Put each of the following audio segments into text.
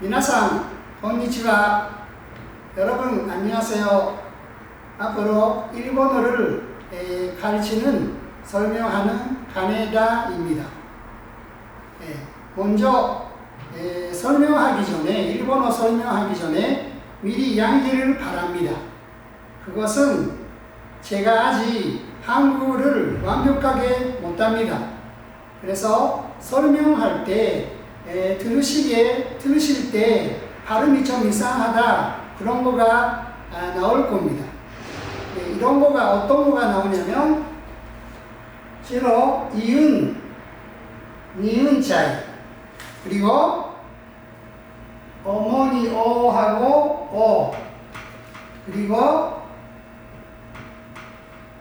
미나상, konnichiwa. 여러분, 안녕하세요. 앞으로 일본어를 에, 가르치는, 설명하는 가네다입니다. 예, 먼저 에, 설명하기 전에, 일본어 설명하기 전에 미리 양해를 바랍니다. 그것은 제가 아직 한국어를 완벽하게 못합니다. 그래서 설명할 때 에, 들으시게 들으실 때 발음이 좀 이상하다 그런 거가 아, 나올 겁니다. 네, 이런 거가 어떤 거가 나오냐면 주로 이은, 니은 자이 그리고 어머니 어 하고 어 그리고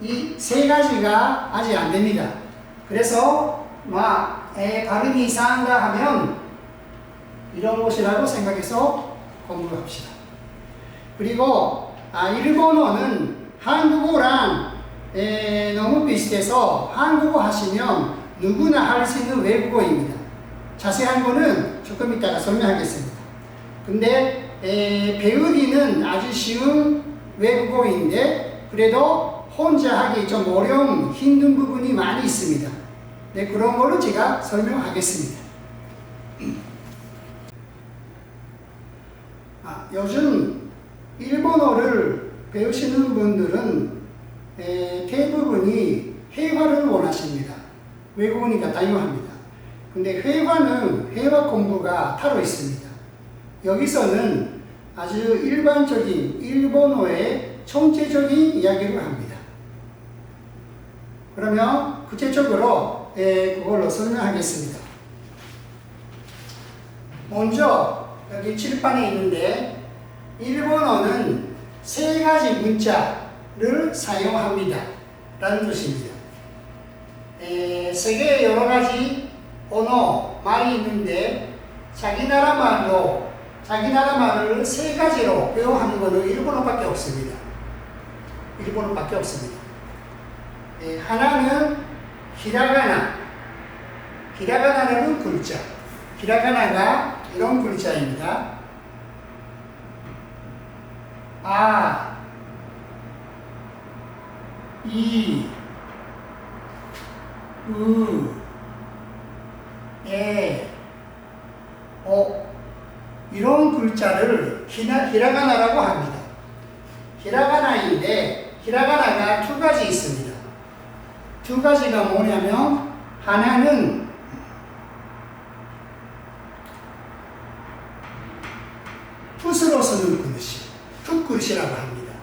이 세 가지가 아직 안 됩니다. 그래서 막 에, 발음이 이상한가 하면 이런 것이라고 생각해서 공부합시다. 그리고 아, 일본어는 한국어랑 에, 너무 비슷해서 한국어 하시면 누구나 할 수 있는 외국어입니다. 자세한 거는 조금 이따가 설명하겠습니다. 근데 에, 배우기는 아주 쉬운 외국어인데 그래도 혼자 하기 좀 어려운 힘든 부분이 많이 있습니다. 네, 그런 거를 제가 설명하겠습니다. 아, 요즘 일본어를 배우시는 분들은 에, 대부분이 회화를 원하십니다. 외국어니까 당연합니다. 근데 회화는 회화 공부가 따로 있습니다. 여기서는 아주 일반적인 일본어의 총체적인 이야기를 합니다. 그러면 구체적으로 에, 그걸로 설명하겠습니다. 먼저 여기 칠판에 있는데 일본어는 세 가지 문자를 사용합니다. 라는 뜻입니다. 에, 세계에 여러 가지 언어, 말이 있는데 자기 나라 말로 자기 나라 말을 세 가지로 배워하는 것은 일본어밖에 없습니다. 일본어밖에 없습니다. 에, 하나는 히라가나. 히라가나라는 글자. 히라가나가 이런 글자입니다. 아, 이, 으, 에, 오 이런 글자를 히나, 히라가나라고 합니다. 히라가나인데 히라가나가 두 가지 있습니다. 두 가지가 뭐냐면 하나는 풋으로 쓰는 그릇이 풋 그릇이라고 합니다.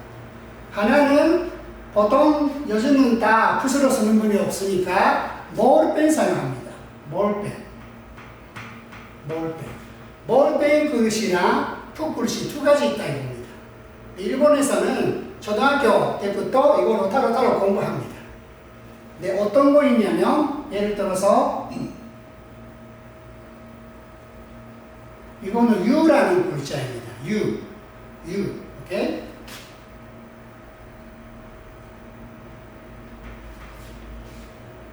하나는 보통 요즘은 다 풋으로 쓰는 분이 없으니까 몰펜 사용합니다. 몰펜. 몰펜. 몰펜 그릇이나 풋 그릇이 두 가지 있다 이겁니다. 일본에서는 초등학교 때부터 이걸 따로 공부합니다. 네, 어떤 거 있냐면 예를 들어서 이거는 유라는 글자입니다. 유, 유, 오케이?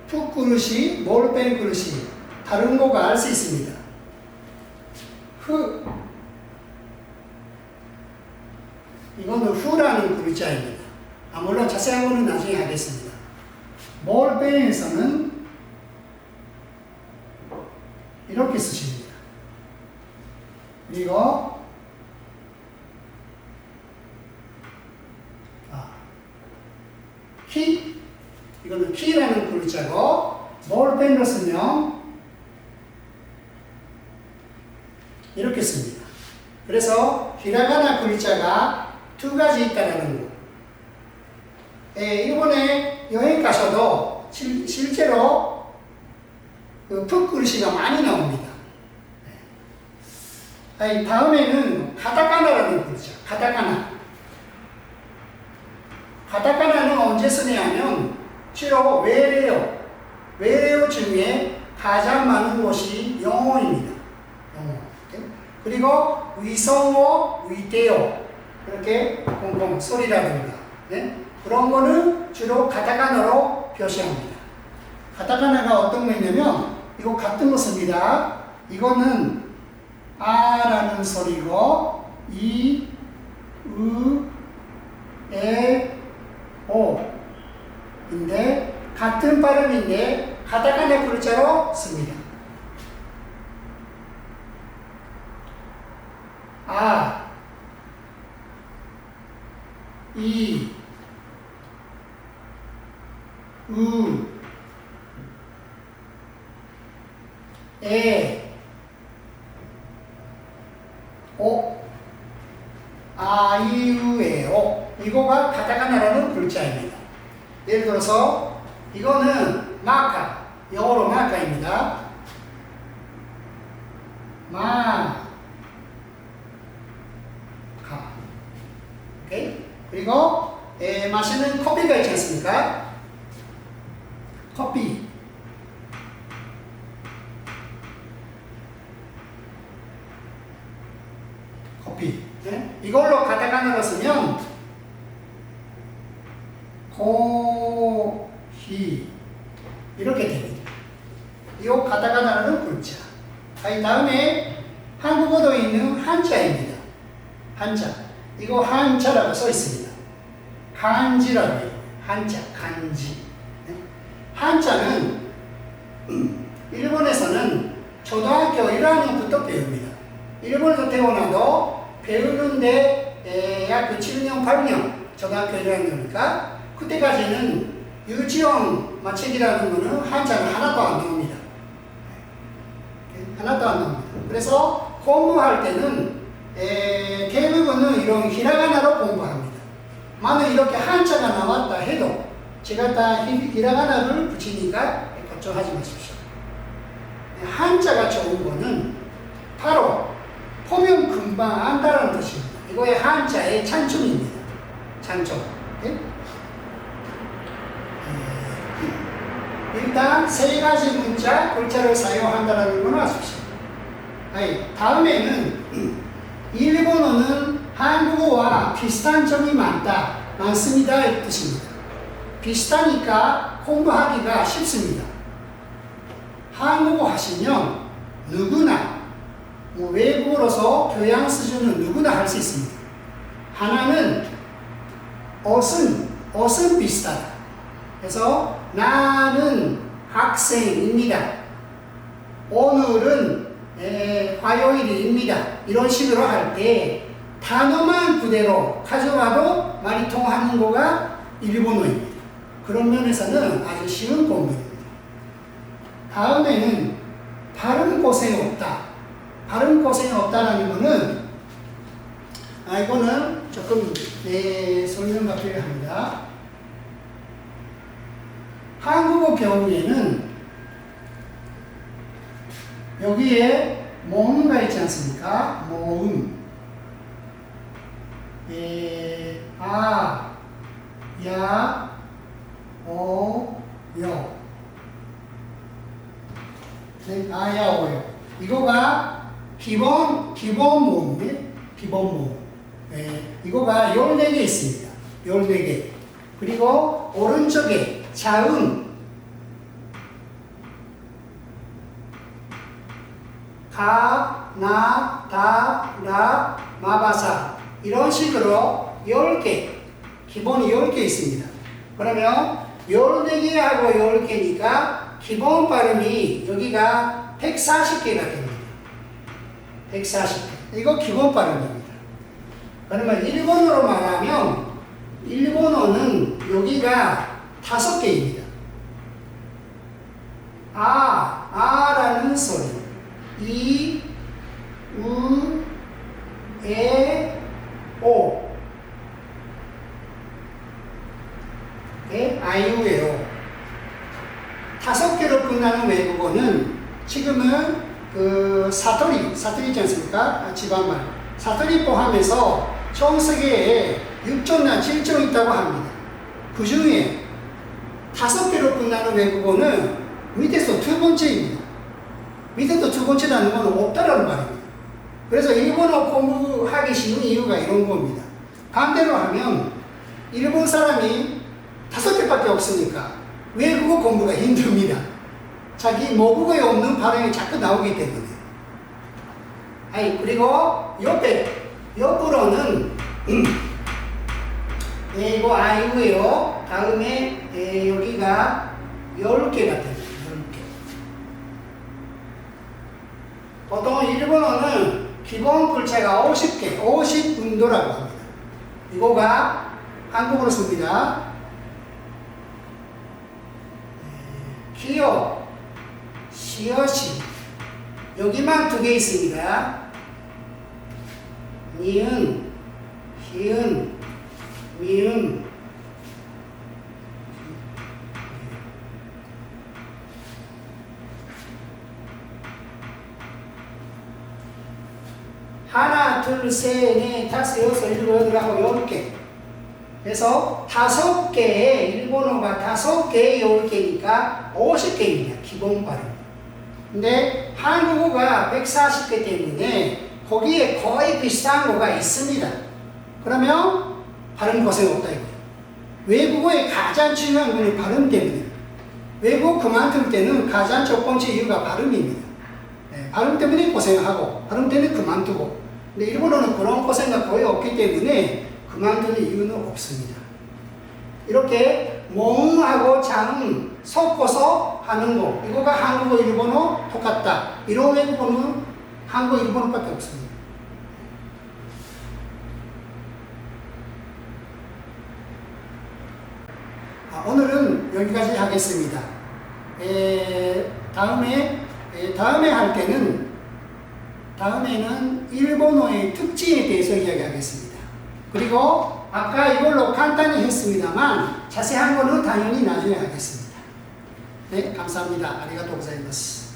푹 그릇이 몰뺀 그릇이 다른 거가 알 수 있습니다. 후, 이거는 후라는 글자입니다. 아, 물론 자세한 거는 나중에 하겠습니다. 몰뺀에서는 이렇게 쓰십니다. 그리고 아, 키 이거는 키라는 글자고 몰펜으로 쓰면 이렇게 씁니다. 그래서 히라가나 글자가 두 가지 있다는 거. 예, 일본에 여행 가셔도 실, 실제로 그 풋글씨가 많이 나옵니다. 아니, 다음에는 가타카나라는 글자, 가타카나. 가타카나는 언제 쓰냐면 주로 외래어, 외래어 중에 가장 많은 것이 영어입니다. 영어. 그리고 위성어, 위대어, 그렇게 공공 소리라든가 네? 그런 거는 주로 가타카나로 표시합니다. 가타카나가 어떤 거 있냐면 이거 같은 거 씁니다. 이거는 아라는 소리고 이, 으, 에, 오 인데 같은 발음인데 가타카나 글자로 씁니다. 아, 이, 으, 에, 오, 아이유에오 이거가 가타카나라는 글자입니다. 예를 들어서 이거는 마카 영어로 마카입니다. 마, 카. 오케이? 그리고 에, 마시는 커피가 있지 않습니까? 커피. 커피. 네? 이걸로 가타카나로 쓰면 코히 이렇게 됩니다. 이 가타카나라는 글자. 아니 다음에 한국어도 있는 한자입니다. 한자. 이거 한자라고 써 있습니다. 간지라고 해요. 한자, 간지. 네? 한자는 음, 일본에서는 초등학교 1학년부터 배웁니다. 일본에서 태어나도 배우는데 에, 약 7년, 8년 초등학교 1학년이니까 그때까지는 유치원 마책이라는 거는 한자는 하나도 안 나옵니다. 네, 하나도 안 나옵니다. 그래서 공부할 때는 에, 대부분은 이런 히라가나로 공부합니다. 만약 이렇게 한자가 나왔다 해도 제가 다 히- 히라가나를 붙이니까 걱정하지 마십시오. 네, 한자가 좋은 거는 바로 보면 금방 안다는 뜻입니다. 이거의 한자의 찬춤입니다. 찬춤. 네? 에, 일단 세 가지 문자, 글자를 사용한다는 걸 아십시오. 아니, 다음에는 일본어는 한국어와 비슷한 점이 많다, 많습니다. 이 뜻입니다. 비슷하니까 공부하기가 쉽습니다. 한국어 하시면 누구나 뭐 외국어로서 교양 수준은 누구나 할 수 있습니다. 하나는 옷은 옷은 비슷하다. 그래서 나는 학생입니다. 오늘은 에, 화요일입니다. 이런 식으로 할 때 단어만 그대로 가져와도 말이 통하는 거가 일본어입니다. 그런 면에서는 아주 쉬운 공부입니다. 다음에는 발음 고생 없다. 발음 고생 없다라는 거는 아 이거는 조금 네, 설명가 필요합니다. 한국어 경우에는 여기에 모음가 있지 않습니까? 모음. 에, 아, 야, 오, 요. 네, 아 야, 오 요. 이거가 기본, 기본 모음이에요. 기본 모음. 네, 이거가 14개 있습니다. 14개. 그리고 오른쪽에 자음, 가, 나, 다, 라, 마바사 이런 식으로 10개 기본이 10개 있습니다. 그러면 14개하고 10개니까 기본 발음이 여기가 140개가 됩니다. 140개. 이거 기본 발음입니다. 그러면 일본어로 말하면 일본어는 여기가 5개입니다. 아, 아라는 소리. 이, 우, 에, 오. 에, 아이유예요. 다섯 개로 끝나는 외국어는 지금은 그 사토리, 사토리 있지 않습니까? 아, 집안말. 사토리 포함해서 전 세계에 6조나 7조 있다고 합니다. 그 중에 다섯 개로 끝나는 외국어는 밑에서 두 번째입니다. 밑에도 두 번째라는 건 없다라는 말입니다. 그래서 일본어 공부하기 쉬운 이유가 이런 겁니다. 반대로 하면 일본 사람이 다섯 개밖에 없으니까 외국어 공부가 힘듭니다. 자기 모국어에 없는 발음이 자꾸 나오기 때문에. 아니 그리고 옆에 옆으로는 음, 예, 이거 아이고요. 다음에 예, 여기가 10개가 됩니다. 10개. 보통 일본어는 기본 글자가 50개, 50운도라고 합니다. 이거가 한국어로 씁니다. 예, 기어, 시어시. 여기만 두 개 있습니다. 니은, 히은, 미음, 하나, 둘, 셋, 넷, 다섯, 여섯, 일곱, 여덟, 아홉, 열 개. 그래서 다섯 개의 일본어가 다섯 개의 열 개니까 50개입니다. 기본 발음. 근데 한국어가 140개 때문에 거기에 거의 비슷한 거가 있습니다. 그러면 발음 고생 없다 이거예요. 외국어의 가장 중요한 건 발음 때문에. 외국어 그만둘 때는 가장 첫 번째 이유가 발음입니다. 네, 발음 때문에 고생하고 발음 때문에 그만두고 근데 일본어는 그런 고생가 거의 없기 때문에 그만두는 이유는 없습니다. 이렇게 몽하고 장 섞어서 하는 거 이거가 한국어 일본어 똑같다 이런 외국어는 한국어 일본어밖에 없습니다. 아, 오늘은 여기까지 하겠습니다. 에, 다음에 에, 다음에 할 때는 다음에는 일본어의 특징에 대해서 이야기하겠습니다. 그리고 아까 이걸로 간단히 했습니다만 자세한 거는 당연히 나중에 하겠습니다. 네, 감사합니다. 아리가또 고자이마스.